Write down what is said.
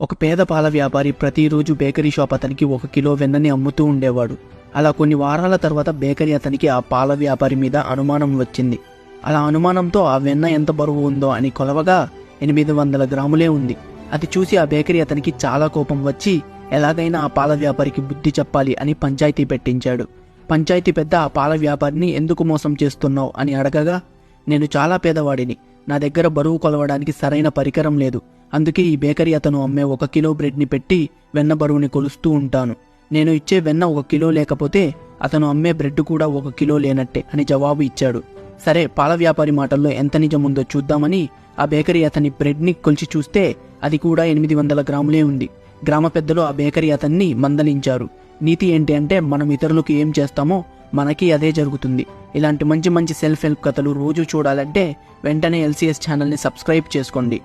ఒక పేద పాల వ్యాపారి ప్రతిరోజు బేకరీ షాప్ అతనికి ఒక కిలో వెన్నని అమ్ముతూ ఉండేవాడు. అలా కొన్ని వారాల తర్వాత బేకరీ అతనికి ఆ పాల వ్యాపారి మీద అనుమానం వచ్చింది. అలా అనుమానంతో ఆ వెన్న ఎంత బరువు ఉందో అని కొలవగా ఎనిమిది వందల గ్రాములే ఉంది. అది చూసి ఆ బేకరీ అతనికి చాలా కోపం వచ్చి ఎలాగైనా ఆ పాల వ్యాపారికి బుద్ధి చెప్పాలి అని పంచాయతీ పెట్టించాడు. పంచాయతీ పెద్ద ఆ పాల వ్యాపారిని ఎందుకు మోసం చేస్తున్నావు అని అడగగా నేను చాలా పేదవాడిని. నా దగ్గర బరువు కొలవడానికి సరైన పరికరం లేదు. అందుకే ఈ బేకరీ అతను అమ్మే ఒక కిలో బ్రెడ్ని పెట్టి వెన్న బరువుని కొలుస్తూ ఉంటాను. నేను ఇచ్చే వెన్న ఒక కిలో లేకపోతే అతను అమ్మే బ్రెడ్ కూడా ఒక కిలో లేనట్టే అని జవాబు ఇచ్చాడు. సరే పాల వ్యాపారి మాటల్లో ఎంత నిజముందో చూద్దామని ఆ బేకరీ అతని బ్రెడ్ని కొలిచి చూస్తే అది కూడా ఎనిమిది వందల గ్రాములే ఉంది. గ్రామ పెద్దలు ఆ బేకరీ అతన్ని మందలించారు. నీతి ఏంటి అంటే మనం ఇతరులకు ఏం చేస్తామో మనకి అదే జరుగుతుంది. ఇలాంటి మంచి మంచి సెల్ఫ్ హెల్ప్ కథలు రోజు చూడాలంటే వెంటనే ఎల్సీఎస్ ఛానల్ని సబ్స్క్రైబ్ చేసుకోండి.